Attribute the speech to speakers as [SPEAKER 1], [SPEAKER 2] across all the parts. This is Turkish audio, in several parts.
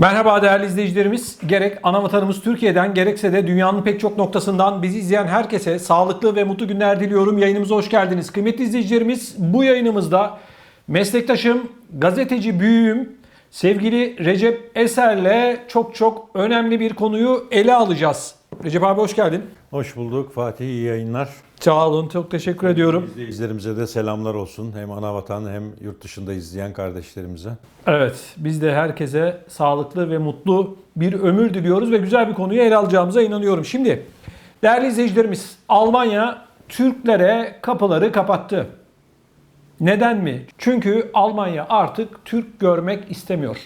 [SPEAKER 1] Merhaba değerli izleyicilerimiz. Gerek ana vatanımız Türkiye'den gerekse de dünyanın pek çok noktasından bizi izleyen herkese sağlıklı ve mutlu günler diliyorum. Yayınımıza hoş geldiniz. Kıymetli izleyicilerimiz bu yayınımızda meslektaşım, gazeteci büyüğüm sevgili Recep Eser'le çok çok önemli bir konuyu ele alacağız. Recep abi hoş geldin.
[SPEAKER 2] Hoş bulduk Fatih, iyi yayınlar.
[SPEAKER 1] Sağ olun, çok teşekkür ediyorum.
[SPEAKER 2] İzleyicilerimize de selamlar olsun. Hem ana vatan hem yurt dışında izleyen kardeşlerimize.
[SPEAKER 1] Evet, biz de herkese sağlıklı ve mutlu bir ömür diliyoruz ve güzel bir konuyu ele alacağımıza inanıyorum. Şimdi değerli izleyicilerimiz, Almanya Türklere kapıları kapattı. Neden mi? Çünkü Almanya artık Türk görmek istemiyor.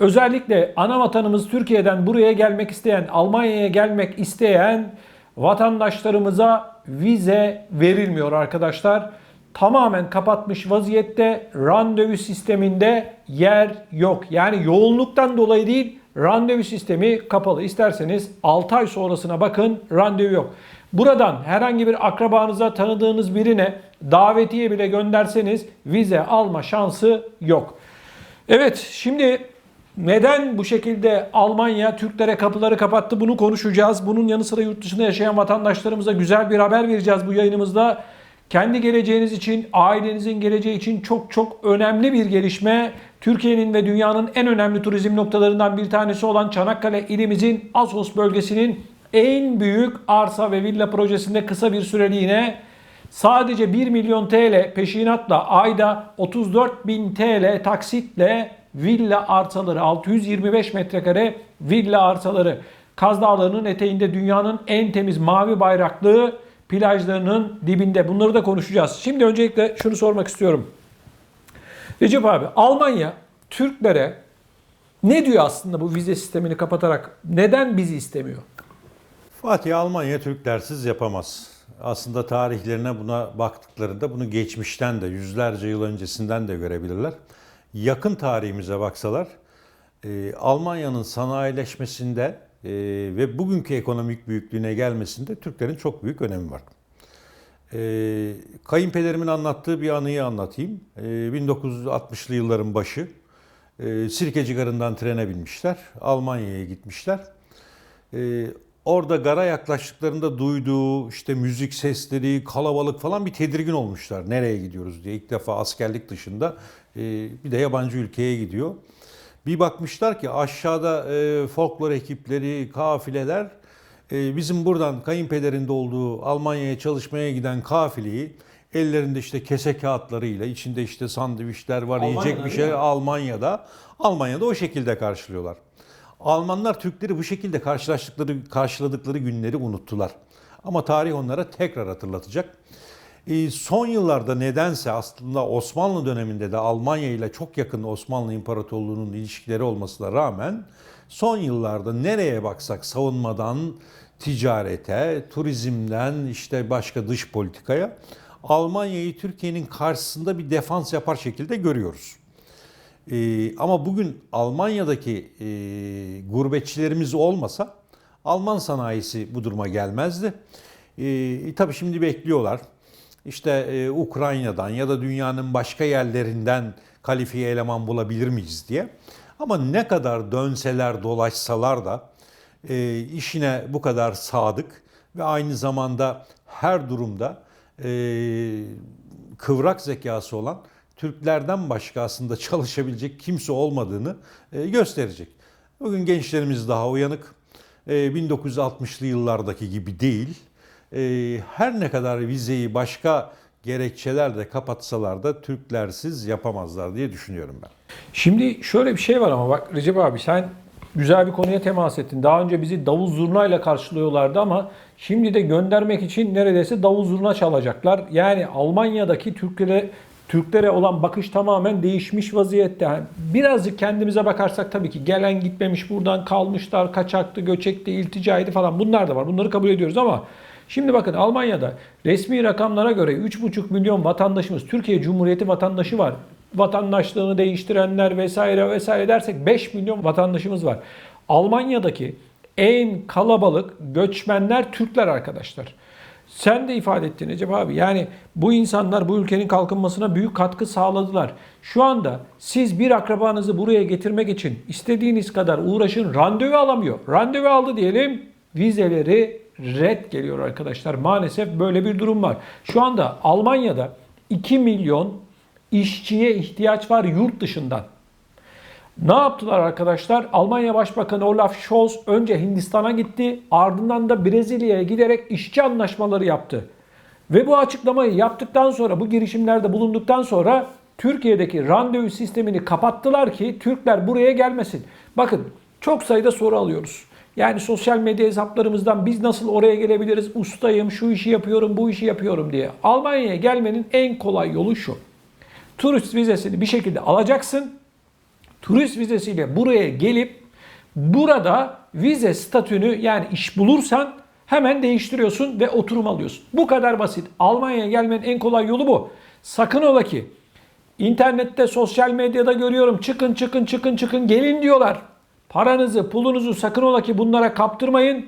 [SPEAKER 1] Özellikle ana vatanımız Türkiye'den buraya gelmek isteyen, Almanya'ya gelmek isteyen vatandaşlarımıza vize verilmiyor arkadaşlar. Tamamen kapatmış vaziyette randevu sisteminde yer yok. Yani yoğunluktan dolayı değil randevu sistemi kapalı. İsterseniz 6 ay sonrasına bakın randevu yok. Buradan herhangi bir akrabanıza tanıdığınız birine davetiye bile gönderseniz vize alma şansı yok. Evet şimdi neden bu şekilde Almanya Türklere kapıları kapattı bunu konuşacağız. Bunun yanı sıra yurt dışında yaşayan vatandaşlarımıza güzel bir haber vereceğiz bu yayınımızda. Kendi geleceğiniz için, ailenizin geleceği için çok çok önemli bir gelişme. Türkiye'nin ve dünyanın en önemli turizm noktalarından bir tanesi olan Çanakkale ilimizin Asos bölgesinin en büyük arsa ve villa projesinde kısa bir süreliğine sadece 1 milyon TL peşinatla ayda 34 bin TL taksitle villa arsaları 625 metrekare villa arsaları Kaz Dağları'nın eteğinde dünyanın en temiz mavi bayraklı plajlarının dibinde. Bunları da konuşacağız. Şimdi öncelikle şunu sormak istiyorum. Recep abi Almanya Türklere ne diyor aslında bu vize sistemini kapatarak? Neden bizi istemiyor?
[SPEAKER 2] Fatih Almanya Türklersiz yapamaz. Aslında tarihlerine buna baktıklarında bunu geçmişten de yüzlerce yıl öncesinden de görebilirler. Yakın tarihimize baksalar e, Almanya'nın sanayileşmesinde e, ve bugünkü ekonomik büyüklüğüne gelmesinde Türklerin çok büyük önemi var. E, kayınpederimin anlattığı bir anıyı anlatayım. E, 1960'lı yılların başı e, Sirkeci Garı'ndan trene binmişler. Almanya'ya gitmişler. E, orada gara yaklaştıklarında duyduğu işte müzik sesleri, kalabalık falan bir tedirgin olmuşlar. Nereye gidiyoruz diye. İlk defa askerlik dışında bir de yabancı ülkeye gidiyor. Bir bakmışlar ki aşağıda e, folklor ekipleri, kafileler e, bizim buradan kayınpederinde olduğu Almanya'ya çalışmaya giden kafileyi ellerinde işte kese kağıtlarıyla içinde işte sandviçler var, yiyecek bir
[SPEAKER 1] mi?
[SPEAKER 2] Almanya'da. Almanya'da o şekilde karşılıyorlar. Almanlar Türkleri bu şekilde karşılaştıkları karşıladıkları günleri unuttular. Ama tarih onlara tekrar hatırlatacak. Ee, son yıllarda nedense aslında Osmanlı döneminde de Almanya ile çok yakın Osmanlı İmparatorluğu'nun ilişkileri olmasına rağmen son yıllarda nereye baksak savunmadan ticarete, turizmden işte başka dış politikaya Almanya'yı Türkiye'nin karşısında bir defans yapar şekilde görüyoruz. Ee, ama bugün Almanya'daki e, gurbetçilerimiz olmasa Alman sanayisi bu duruma gelmezdi. E, tabii şimdi bekliyorlar. İşte e, Ukrayna'dan ya da dünyanın başka yerlerinden kalifiye eleman bulabilir miyiz diye. Ama ne kadar dönseler dolaşsalar da e, işine bu kadar sadık ve aynı zamanda her durumda e, kıvrak zekası olan Türklerden başka aslında çalışabilecek kimse olmadığını e, gösterecek. Bugün gençlerimiz daha uyanık. E, 1960'lı yıllardaki gibi değil. E, her ne kadar vizeyi başka gerekçelerle kapatsalar da Türklersiz yapamazlar diye düşünüyorum ben.
[SPEAKER 1] Şimdi şöyle bir şey var ama bak Recep abi sen güzel bir konuya temas ettin. Daha önce bizi davul zurnayla karşılıyorlardı ama şimdi de göndermek için neredeyse davul zurna çalacaklar. Yani Almanya'daki Türklere Türklere olan bakış tamamen değişmiş vaziyette. Birazcık kendimize bakarsak tabii ki gelen gitmemiş buradan kalmışlar, kaçaktı, göçekti, ilticaydı falan bunlar da var. Bunları kabul ediyoruz ama şimdi bakın Almanya'da resmi rakamlara göre 3,5 milyon vatandaşımız, Türkiye Cumhuriyeti vatandaşı var. Vatandaşlığını değiştirenler vesaire vesaire dersek 5 milyon vatandaşımız var. Almanya'daki en kalabalık göçmenler Türkler arkadaşlar. Sen de ifade ettin Recep abi. Yani bu insanlar bu ülkenin kalkınmasına büyük katkı sağladılar. Şu anda siz bir akrabanızı buraya getirmek için istediğiniz kadar uğraşın randevu alamıyor. Randevu aldı diyelim vizeleri red geliyor arkadaşlar. Maalesef böyle bir durum var. Şu anda Almanya'da 2 milyon işçiye ihtiyaç var yurt dışından. Ne yaptılar arkadaşlar? Almanya Başbakanı Olaf Scholz önce Hindistan'a gitti, ardından da Brezilya'ya giderek işçi anlaşmaları yaptı. Ve bu açıklamayı yaptıktan sonra, bu girişimlerde bulunduktan sonra Türkiye'deki randevu sistemini kapattılar ki Türkler buraya gelmesin. Bakın çok sayıda soru alıyoruz. Yani sosyal medya hesaplarımızdan biz nasıl oraya gelebiliriz? Ustayım, şu işi yapıyorum, bu işi yapıyorum diye. Almanya'ya gelmenin en kolay yolu şu. Turist vizesini bir şekilde alacaksın turist vizesiyle buraya gelip burada vize statünü yani iş bulursan hemen değiştiriyorsun ve oturum alıyorsun. Bu kadar basit. Almanya'ya gelmenin en kolay yolu bu. Sakın ola ki internette, sosyal medyada görüyorum çıkın çıkın çıkın çıkın gelin diyorlar. Paranızı, pulunuzu sakın ola ki bunlara kaptırmayın.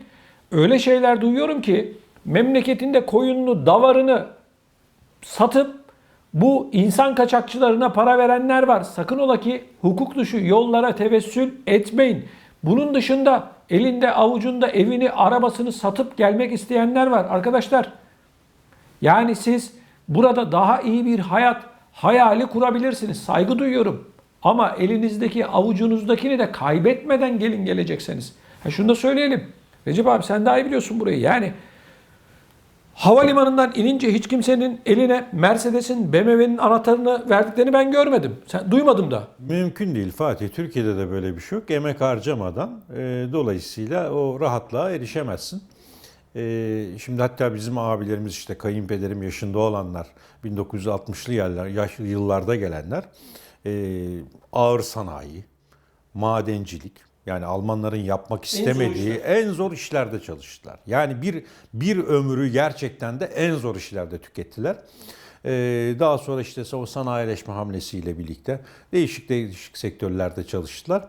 [SPEAKER 1] Öyle şeyler duyuyorum ki memleketinde koyununu, davarını satıp bu insan kaçakçılarına para verenler var. Sakın ola ki hukuk dışı yollara tevessül etmeyin. Bunun dışında elinde avucunda evini, arabasını satıp gelmek isteyenler var arkadaşlar. Yani siz burada daha iyi bir hayat hayali kurabilirsiniz. Saygı duyuyorum. Ama elinizdeki avucunuzdakini de kaybetmeden gelin gelecekseniz. Ha şunu da söyleyelim. Recep abi sen daha iyi biliyorsun burayı. Yani Havalimanından inince hiç kimsenin eline Mercedes'in, BMW'nin anahtarını verdiklerini ben görmedim. Sen duymadım da.
[SPEAKER 2] Mümkün değil Fatih. Türkiye'de de böyle bir şey yok. Emek harcamadan e, dolayısıyla o rahatlığa erişemezsin. E, şimdi hatta bizim abilerimiz işte kayınpederim yaşında olanlar, 1960'lı yerler, yaş, yıllarda gelenler e, ağır sanayi, madencilik yani Almanların yapmak istemediği en zor, işlerde çalıştılar. Yani bir bir ömrü gerçekten de en zor işlerde tükettiler. Ee, daha sonra işte o sanayileşme hamlesiyle birlikte değişik değişik sektörlerde çalıştılar.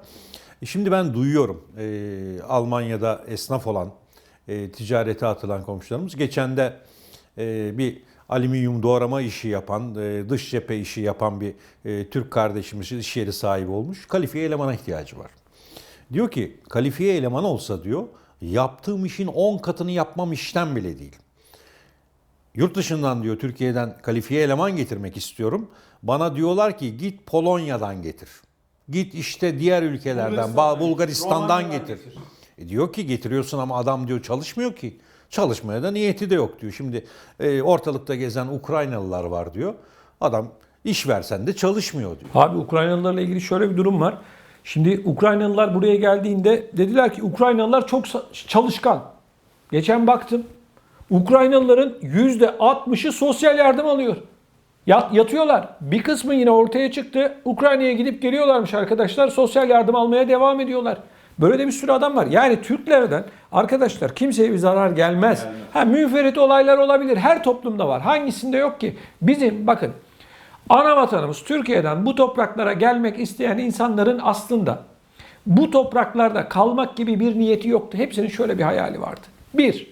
[SPEAKER 2] Şimdi ben duyuyorum e, Almanya'da esnaf olan, e, ticarete atılan komşularımız. Geçen de e, bir alüminyum doğrama işi yapan, e, dış cephe işi yapan bir e, Türk kardeşimiz iş yeri sahibi olmuş. Kalifiye elemana ihtiyacı var. Diyor ki kalifiye eleman olsa diyor yaptığım işin 10 katını yapmam işten bile değil. Yurt dışından diyor Türkiye'den kalifiye eleman getirmek istiyorum. Bana diyorlar ki git Polonya'dan getir. Git işte diğer ülkelerden,
[SPEAKER 1] Bulgaristan'dan,
[SPEAKER 2] Bulgaristan'dan getir.
[SPEAKER 1] getir.
[SPEAKER 2] E diyor ki getiriyorsun ama adam diyor çalışmıyor ki. Çalışmaya da niyeti de yok diyor. Şimdi e, ortalıkta gezen Ukraynalılar var diyor. Adam iş versen de çalışmıyor diyor.
[SPEAKER 1] Abi Ukraynalılarla ilgili şöyle bir durum var. Şimdi Ukraynalılar buraya geldiğinde dediler ki Ukraynalılar çok çalışkan. Geçen baktım. Ukraynalıların %60'ı sosyal yardım alıyor. Yat, yatıyorlar. Bir kısmı yine ortaya çıktı. Ukrayna'ya gidip geliyorlarmış arkadaşlar. Sosyal yardım almaya devam ediyorlar. Böyle de bir sürü adam var. Yani Türklerden arkadaşlar kimseye bir zarar gelmez. Ha münferit olaylar olabilir. Her toplumda var. Hangisinde yok ki? Bizim bakın ana vatanımız Türkiye'den bu topraklara gelmek isteyen insanların aslında bu topraklarda kalmak gibi bir niyeti yoktu. Hepsinin şöyle bir hayali vardı. Bir,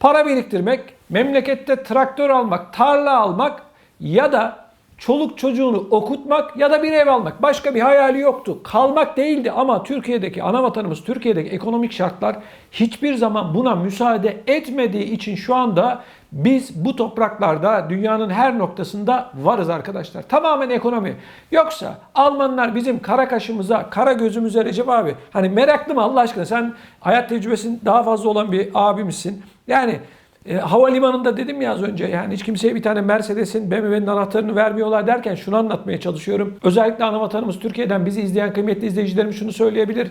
[SPEAKER 1] para biriktirmek, memlekette traktör almak, tarla almak ya da çoluk çocuğunu okutmak ya da bir ev almak. Başka bir hayali yoktu. Kalmak değildi ama Türkiye'deki ana vatanımız, Türkiye'deki ekonomik şartlar hiçbir zaman buna müsaade etmediği için şu anda biz bu topraklarda dünyanın her noktasında varız arkadaşlar. Tamamen ekonomi. Yoksa Almanlar bizim kara kaşımıza, kara gözümüze Recep abi. Hani meraklı mı Allah aşkına? Sen hayat tecrübesin daha fazla olan bir abimizsin. Yani e, havalimanında dedim ya az önce yani hiç kimseye bir tane Mercedes'in BMW'nin anahtarını vermiyorlar derken şunu anlatmaya çalışıyorum. Özellikle ana vatanımız Türkiye'den bizi izleyen kıymetli izleyicilerimiz şunu söyleyebilir.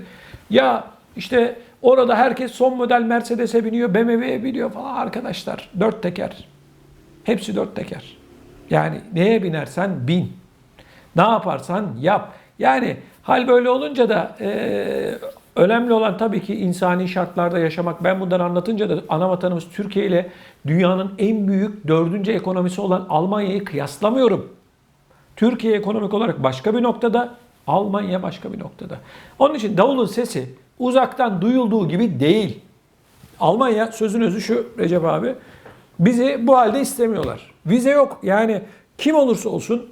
[SPEAKER 1] Ya işte orada herkes son model Mercedes'e biniyor, BMW'ye biniyor falan arkadaşlar. Dört teker. Hepsi dört teker. Yani neye binersen bin. Ne yaparsan yap. Yani hal böyle olunca da e, önemli olan tabii ki insani şartlarda yaşamak. Ben bundan anlatınca da ana vatanımız Türkiye ile dünyanın en büyük dördüncü ekonomisi olan Almanya'yı kıyaslamıyorum. Türkiye ekonomik olarak başka bir noktada, Almanya başka bir noktada. Onun için davulun sesi uzaktan duyulduğu gibi değil. Almanya sözün özü şu Recep abi. Bizi bu halde istemiyorlar. Vize yok. Yani kim olursa olsun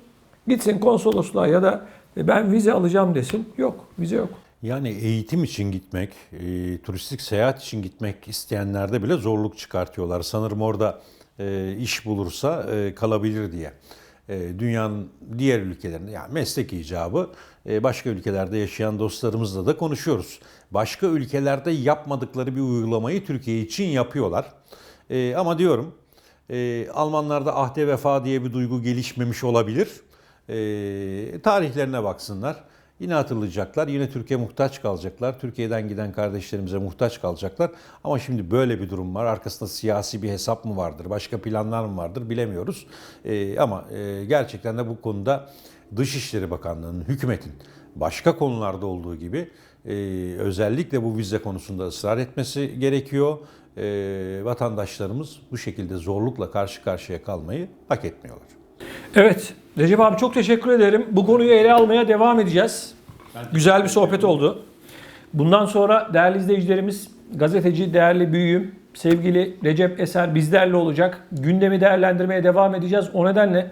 [SPEAKER 1] gitsin konsolosluğa ya da "E, ben vize alacağım desin. Yok, vize yok.
[SPEAKER 2] Yani eğitim için gitmek, e, turistik seyahat için gitmek isteyenlerde bile zorluk çıkartıyorlar. Sanırım orada e, iş bulursa e, kalabilir diye. E, dünyanın diğer ülkelerinde, yani meslek icabı e, başka ülkelerde yaşayan dostlarımızla da konuşuyoruz. Başka ülkelerde yapmadıkları bir uygulamayı Türkiye için yapıyorlar. E, ama diyorum e, Almanlarda ahde vefa diye bir duygu gelişmemiş olabilir. E, tarihlerine baksınlar. Yine hatırlayacaklar. Yine Türkiye muhtaç kalacaklar. Türkiye'den giden kardeşlerimize muhtaç kalacaklar. Ama şimdi böyle bir durum var. Arkasında siyasi bir hesap mı vardır? Başka planlar mı vardır? Bilemiyoruz. Ee, ama e, gerçekten de bu konuda Dışişleri Bakanlığı'nın, hükümetin başka konularda olduğu gibi e, özellikle bu vize konusunda ısrar etmesi gerekiyor. E, vatandaşlarımız bu şekilde zorlukla karşı karşıya kalmayı hak etmiyorlar.
[SPEAKER 1] Evet, Recep abi çok teşekkür ederim. Bu konuyu ele almaya devam edeceğiz. Güzel bir sohbet oldu. Bundan sonra değerli izleyicilerimiz, gazeteci değerli büyüğüm, sevgili Recep Eser bizlerle olacak. Gündemi değerlendirmeye devam edeceğiz. O nedenle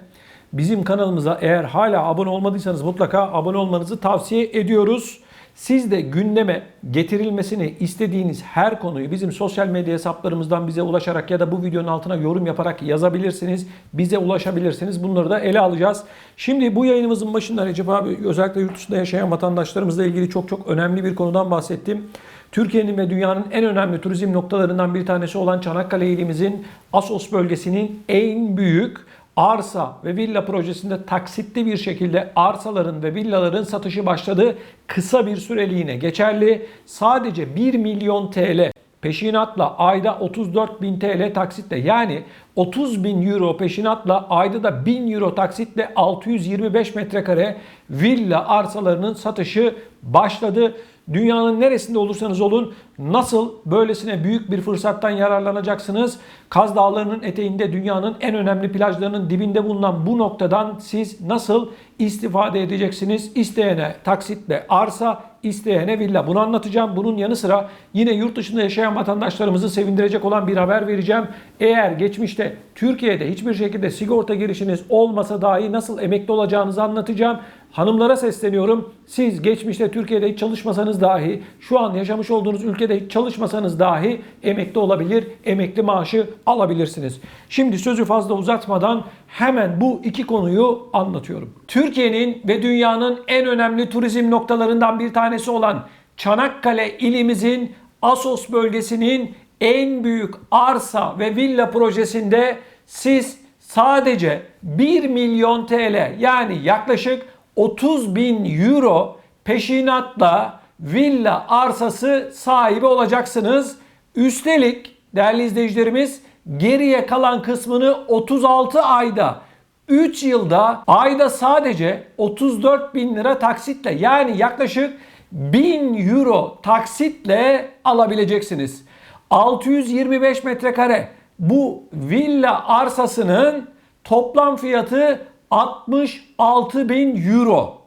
[SPEAKER 1] bizim kanalımıza eğer hala abone olmadıysanız mutlaka abone olmanızı tavsiye ediyoruz. Siz de gündeme getirilmesini istediğiniz her konuyu bizim sosyal medya hesaplarımızdan bize ulaşarak ya da bu videonun altına yorum yaparak yazabilirsiniz. Bize ulaşabilirsiniz. Bunları da ele alacağız. Şimdi bu yayınımızın başında Recep abi özellikle yurt dışında yaşayan vatandaşlarımızla ilgili çok çok önemli bir konudan bahsettim. Türkiye'nin ve dünyanın en önemli turizm noktalarından bir tanesi olan Çanakkale ilimizin Asos bölgesinin en büyük arsa ve villa projesinde taksitli bir şekilde arsaların ve villaların satışı başladı. Kısa bir süreliğine geçerli. Sadece 1 milyon TL peşinatla ayda 34 bin TL taksitle yani 30 bin euro peşinatla ayda da 1000 euro taksitle 625 metrekare villa arsalarının satışı başladı. Dünyanın neresinde olursanız olun nasıl böylesine büyük bir fırsattan yararlanacaksınız? Kaz Dağları'nın eteğinde dünyanın en önemli plajlarının dibinde bulunan bu noktadan siz nasıl istifade edeceksiniz? İsteyene taksitle arsa, isteyene villa. Bunu anlatacağım. Bunun yanı sıra yine yurt dışında yaşayan vatandaşlarımızı sevindirecek olan bir haber vereceğim. Eğer geçmişte Türkiye'de hiçbir şekilde sigorta girişiniz olmasa dahi nasıl emekli olacağınızı anlatacağım. Hanımlara sesleniyorum. Siz geçmişte Türkiye'de hiç çalışmasanız dahi, şu an yaşamış olduğunuz ülkede hiç çalışmasanız dahi emekli olabilir, emekli maaşı alabilirsiniz. Şimdi sözü fazla uzatmadan hemen bu iki konuyu anlatıyorum. Türkiye'nin ve dünyanın en önemli turizm noktalarından bir tanesi olan Çanakkale ilimizin Asos bölgesinin en büyük arsa ve villa projesinde siz sadece 1 milyon TL yani yaklaşık 30 bin euro peşinatla villa arsası sahibi olacaksınız. Üstelik değerli izleyicilerimiz geriye kalan kısmını 36 ayda 3 yılda ayda sadece 34 bin lira taksitle yani yaklaşık 1000 euro taksitle alabileceksiniz. 625 metrekare bu villa arsasının toplam fiyatı 66 bin euro.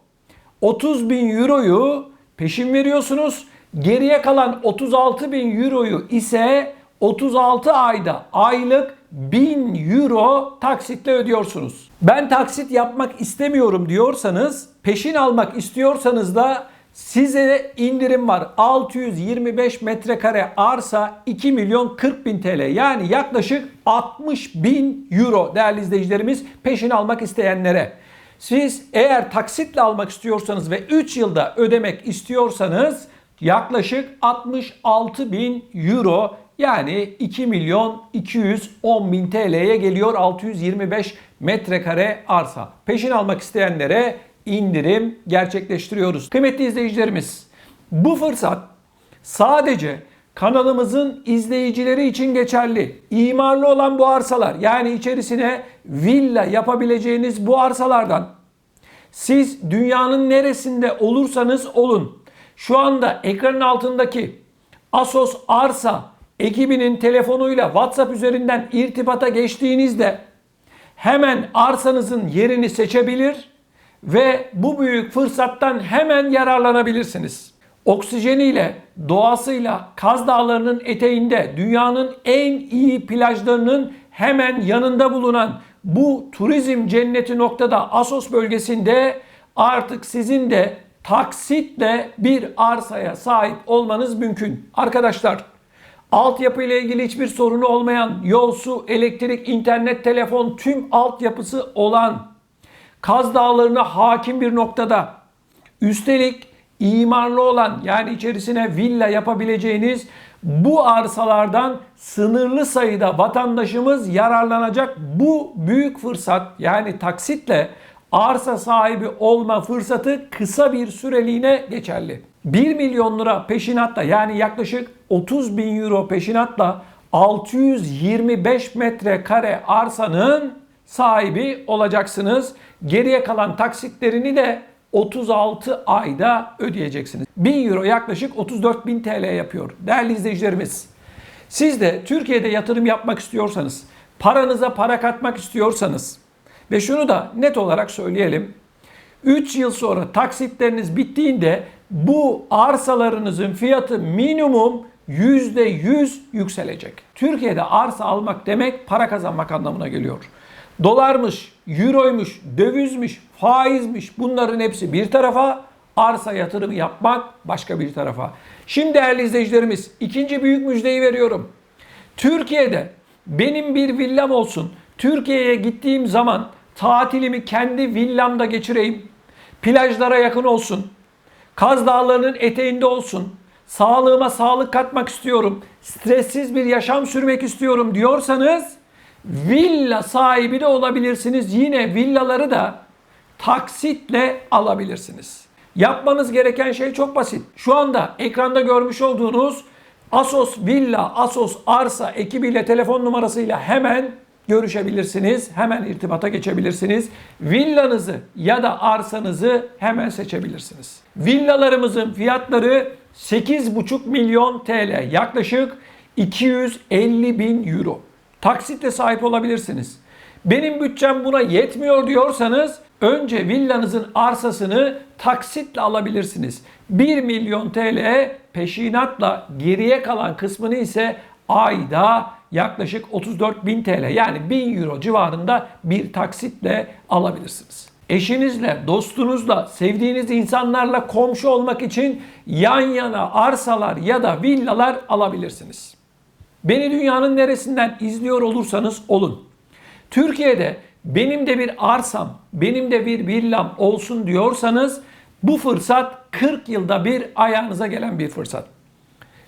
[SPEAKER 1] 30 bin euroyu peşin veriyorsunuz. Geriye kalan 36 bin euroyu ise 36 ayda aylık 1000 euro taksitle ödüyorsunuz. Ben taksit yapmak istemiyorum diyorsanız, peşin almak istiyorsanız da size indirim var. 625 metrekare arsa 2 milyon 40 bin TL yani yaklaşık 60 bin euro değerli izleyicilerimiz peşin almak isteyenlere. Siz eğer taksitle almak istiyorsanız ve 3 yılda ödemek istiyorsanız yaklaşık 66 bin euro yani 2 milyon 210 bin TL'ye geliyor 625 metrekare arsa. Peşin almak isteyenlere indirim gerçekleştiriyoruz. Kıymetli izleyicilerimiz bu fırsat sadece kanalımızın izleyicileri için geçerli. İmarlı olan bu arsalar yani içerisine villa yapabileceğiniz bu arsalardan siz dünyanın neresinde olursanız olun şu anda ekranın altındaki Asos Arsa ekibinin telefonuyla WhatsApp üzerinden irtibata geçtiğinizde hemen arsanızın yerini seçebilir ve bu büyük fırsattan hemen yararlanabilirsiniz. Oksijeniyle, doğasıyla Kaz Dağları'nın eteğinde dünyanın en iyi plajlarının hemen yanında bulunan bu turizm cenneti noktada Asos bölgesinde artık sizin de taksitle bir arsaya sahip olmanız mümkün. Arkadaşlar altyapı ile ilgili hiçbir sorunu olmayan yol, su, elektrik, internet, telefon tüm altyapısı olan Kaz Dağları'na hakim bir noktada üstelik imarlı olan yani içerisine villa yapabileceğiniz bu arsalardan sınırlı sayıda vatandaşımız yararlanacak bu büyük fırsat yani taksitle arsa sahibi olma fırsatı kısa bir süreliğine geçerli. 1 milyon lira peşinatla yani yaklaşık 30 bin euro peşinatla 625 metrekare arsanın sahibi olacaksınız. Geriye kalan taksitlerini de 36 ayda ödeyeceksiniz. 1000 euro yaklaşık 34 bin TL yapıyor. Değerli izleyicilerimiz, siz de Türkiye'de yatırım yapmak istiyorsanız, paranıza para katmak istiyorsanız ve şunu da net olarak söyleyelim. 3 yıl sonra taksitleriniz bittiğinde bu arsalarınızın fiyatı minimum %100 yükselecek. Türkiye'de arsa almak demek para kazanmak anlamına geliyor. Dolarmış, euroymuş, dövizmiş, faizmiş bunların hepsi bir tarafa, arsa yatırımı yapmak başka bir tarafa. Şimdi değerli izleyicilerimiz ikinci büyük müjdeyi veriyorum. Türkiye'de benim bir villam olsun. Türkiye'ye gittiğim zaman tatilimi kendi villamda geçireyim. Plajlara yakın olsun. Kaz Dağları'nın eteğinde olsun. Sağlığıma sağlık katmak istiyorum. Stressiz bir yaşam sürmek istiyorum diyorsanız villa sahibi de olabilirsiniz. Yine villaları da taksitle alabilirsiniz. Yapmanız gereken şey çok basit. Şu anda ekranda görmüş olduğunuz Asos Villa, Asos Arsa ekibiyle telefon numarasıyla hemen görüşebilirsiniz. Hemen irtibata geçebilirsiniz. Villanızı ya da arsanızı hemen seçebilirsiniz. Villalarımızın fiyatları 8,5 milyon TL. Yaklaşık 250 bin euro. Taksitle sahip olabilirsiniz. Benim bütçem buna yetmiyor diyorsanız önce villanızın arsasını taksitle alabilirsiniz. 1 milyon TL peşinatla geriye kalan kısmını ise ayda yaklaşık 34 bin TL yani 1000 euro civarında bir taksitle alabilirsiniz. Eşinizle, dostunuzla, sevdiğiniz insanlarla komşu olmak için yan yana arsalar ya da villalar alabilirsiniz. Beni dünyanın neresinden izliyor olursanız olun. Türkiye'de benim de bir arsam, benim de bir villam olsun diyorsanız bu fırsat 40 yılda bir ayağınıza gelen bir fırsat.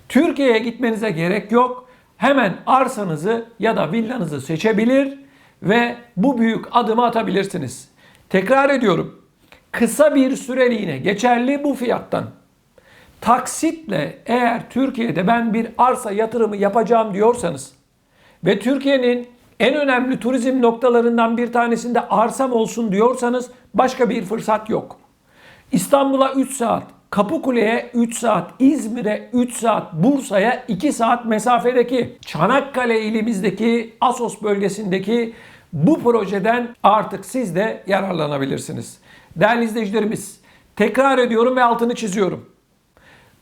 [SPEAKER 1] Türkiye'ye gitmenize gerek yok. Hemen arsanızı ya da villanızı seçebilir ve bu büyük adımı atabilirsiniz. Tekrar ediyorum. Kısa bir süreliğine geçerli bu fiyattan. Taksitle eğer Türkiye'de ben bir arsa yatırımı yapacağım diyorsanız ve Türkiye'nin en önemli turizm noktalarından bir tanesinde arsam olsun diyorsanız başka bir fırsat yok. İstanbul'a 3 saat, Kapıkule'ye 3 saat, İzmir'e 3 saat, Bursa'ya 2 saat mesafedeki Çanakkale ilimizdeki Asos bölgesindeki bu projeden artık siz de yararlanabilirsiniz. Değerli izleyicilerimiz, tekrar ediyorum ve altını çiziyorum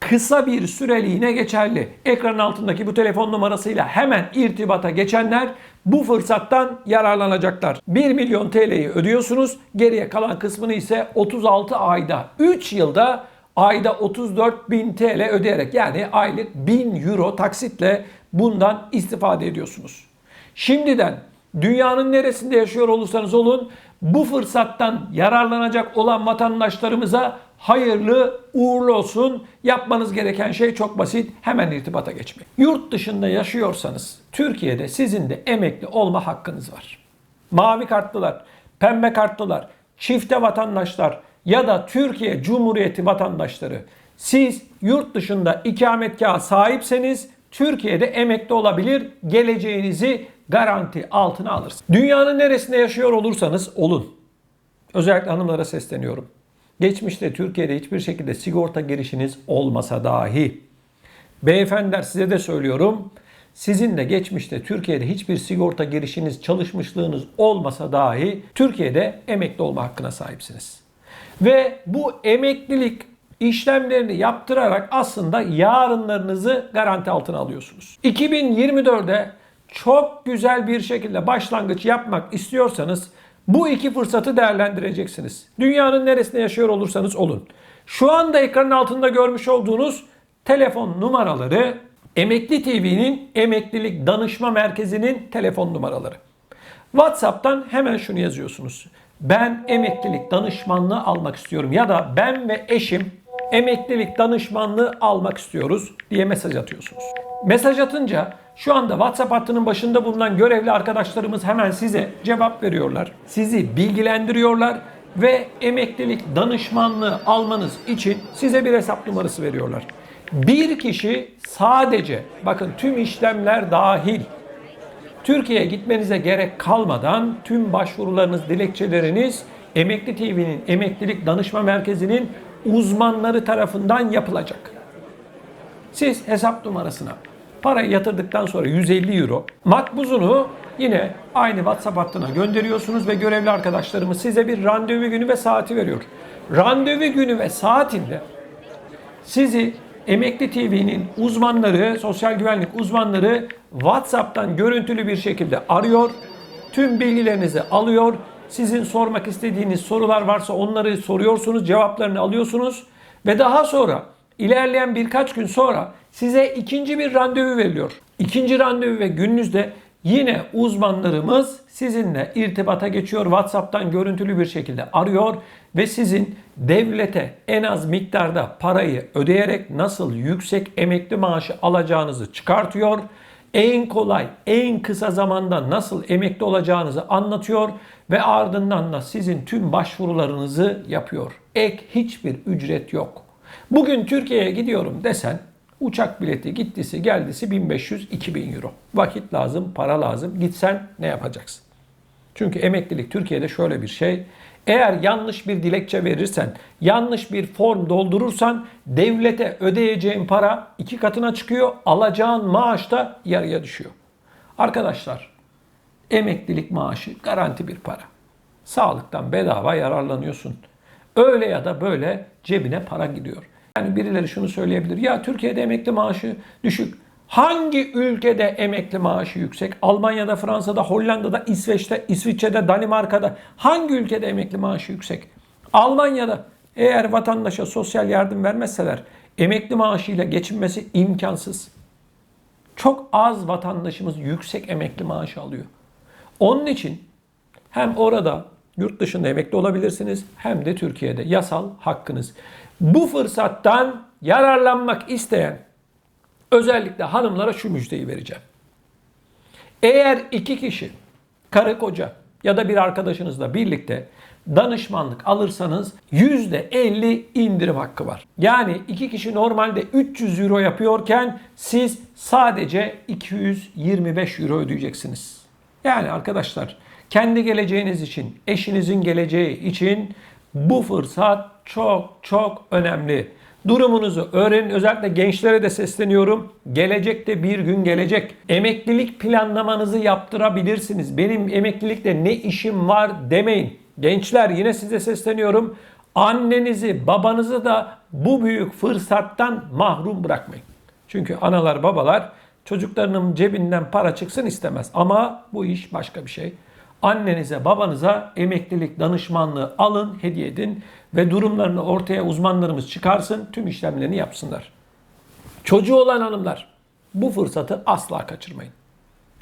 [SPEAKER 1] kısa bir süreliğine geçerli. Ekranın altındaki bu telefon numarasıyla hemen irtibata geçenler bu fırsattan yararlanacaklar. 1 milyon TL'yi ödüyorsunuz. Geriye kalan kısmını ise 36 ayda 3 yılda ayda 34 bin TL ödeyerek yani aylık 1000 euro taksitle bundan istifade ediyorsunuz. Şimdiden dünyanın neresinde yaşıyor olursanız olun bu fırsattan yararlanacak olan vatandaşlarımıza hayırlı uğurlu olsun. Yapmanız gereken şey çok basit. Hemen irtibata geçmek. Yurt dışında yaşıyorsanız Türkiye'de sizin de emekli olma hakkınız var. Mavi kartlılar, pembe kartlılar, çifte vatandaşlar ya da Türkiye Cumhuriyeti vatandaşları siz yurt dışında ikametgaha sahipseniz Türkiye'de emekli olabilir, geleceğinizi garanti altına alırsınız. Dünyanın neresinde yaşıyor olursanız olun. Özellikle hanımlara sesleniyorum. Geçmişte Türkiye'de hiçbir şekilde sigorta girişiniz olmasa dahi beyefendiler size de söylüyorum. Sizin de geçmişte Türkiye'de hiçbir sigorta girişiniz, çalışmışlığınız olmasa dahi Türkiye'de emekli olma hakkına sahipsiniz. Ve bu emeklilik işlemlerini yaptırarak aslında yarınlarınızı garanti altına alıyorsunuz. 2024'de çok güzel bir şekilde başlangıç yapmak istiyorsanız bu iki fırsatı değerlendireceksiniz. Dünyanın neresinde yaşıyor olursanız olun. Şu anda ekranın altında görmüş olduğunuz telefon numaraları Emekli TV'nin Emeklilik Danışma Merkezi'nin telefon numaraları. WhatsApp'tan hemen şunu yazıyorsunuz. Ben emeklilik danışmanlığı almak istiyorum ya da ben ve eşim emeklilik danışmanlığı almak istiyoruz diye mesaj atıyorsunuz. Mesaj atınca şu anda WhatsApp hattının başında bulunan görevli arkadaşlarımız hemen size cevap veriyorlar. Sizi bilgilendiriyorlar ve emeklilik danışmanlığı almanız için size bir hesap numarası veriyorlar. Bir kişi sadece bakın tüm işlemler dahil Türkiye'ye gitmenize gerek kalmadan tüm başvurularınız, dilekçeleriniz Emekli TV'nin Emeklilik Danışma Merkezi'nin uzmanları tarafından yapılacak. Siz hesap numarasına parayı yatırdıktan sonra 150 euro makbuzunu yine aynı WhatsApp hattına gönderiyorsunuz ve görevli arkadaşlarımız size bir randevu günü ve saati veriyor. Randevu günü ve saatinde sizi Emekli TV'nin uzmanları, sosyal güvenlik uzmanları WhatsApp'tan görüntülü bir şekilde arıyor. Tüm bilgilerinizi alıyor. Sizin sormak istediğiniz sorular varsa onları soruyorsunuz, cevaplarını alıyorsunuz ve daha sonra ilerleyen birkaç gün sonra size ikinci bir randevu veriliyor. İkinci randevu ve gününüzde yine uzmanlarımız sizinle irtibata geçiyor. WhatsApp'tan görüntülü bir şekilde arıyor ve sizin devlete en az miktarda parayı ödeyerek nasıl yüksek emekli maaşı alacağınızı çıkartıyor. En kolay, en kısa zamanda nasıl emekli olacağınızı anlatıyor ve ardından da sizin tüm başvurularınızı yapıyor. Ek hiçbir ücret yok. Bugün Türkiye'ye gidiyorum desen uçak bileti gittisi geldisi 1500-2000 euro. Vakit lazım, para lazım. Gitsen ne yapacaksın? Çünkü emeklilik Türkiye'de şöyle bir şey. Eğer yanlış bir dilekçe verirsen, yanlış bir form doldurursan devlete ödeyeceğin para iki katına çıkıyor, alacağın maaş da yarıya düşüyor. Arkadaşlar, emeklilik maaşı garanti bir para. Sağlıktan bedava yararlanıyorsun. Öyle ya da böyle cebine para gidiyor. Yani birileri şunu söyleyebilir. Ya Türkiye'de emekli maaşı düşük. Hangi ülkede emekli maaşı yüksek? Almanya'da, Fransa'da, Hollanda'da, İsveç'te, İsviçre'de, Danimarka'da hangi ülkede emekli maaşı yüksek? Almanya'da eğer vatandaşa sosyal yardım vermezseler emekli maaşıyla geçinmesi imkansız. Çok az vatandaşımız yüksek emekli maaşı alıyor. Onun için hem orada yurt dışında emekli olabilirsiniz hem de Türkiye'de yasal hakkınız. Bu fırsattan yararlanmak isteyen özellikle hanımlara şu müjdeyi vereceğim. Eğer iki kişi, karı koca ya da bir arkadaşınızla birlikte danışmanlık alırsanız %50 indirim hakkı var. Yani iki kişi normalde 300 euro yapıyorken siz sadece 225 euro ödeyeceksiniz. Yani arkadaşlar kendi geleceğiniz için, eşinizin geleceği için bu fırsat çok çok önemli. Durumunuzu öğrenin. Özellikle gençlere de sesleniyorum. Gelecekte bir gün gelecek. Emeklilik planlamanızı yaptırabilirsiniz. Benim emeklilikte ne işim var demeyin. Gençler yine size sesleniyorum. Annenizi, babanızı da bu büyük fırsattan mahrum bırakmayın. Çünkü analar, babalar çocuklarının cebinden para çıksın istemez. Ama bu iş başka bir şey. Annenize, babanıza emeklilik danışmanlığı alın, hediye edin ve durumlarını ortaya uzmanlarımız çıkarsın, tüm işlemlerini yapsınlar. Çocuğu olan hanımlar bu fırsatı asla kaçırmayın.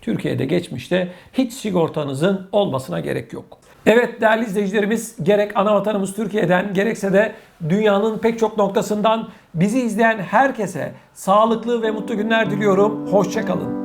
[SPEAKER 1] Türkiye'de geçmişte hiç sigortanızın olmasına gerek yok. Evet değerli izleyicilerimiz gerek ana vatanımız Türkiye'den gerekse de dünyanın pek çok noktasından bizi izleyen herkese sağlıklı ve mutlu günler diliyorum. Hoşçakalın.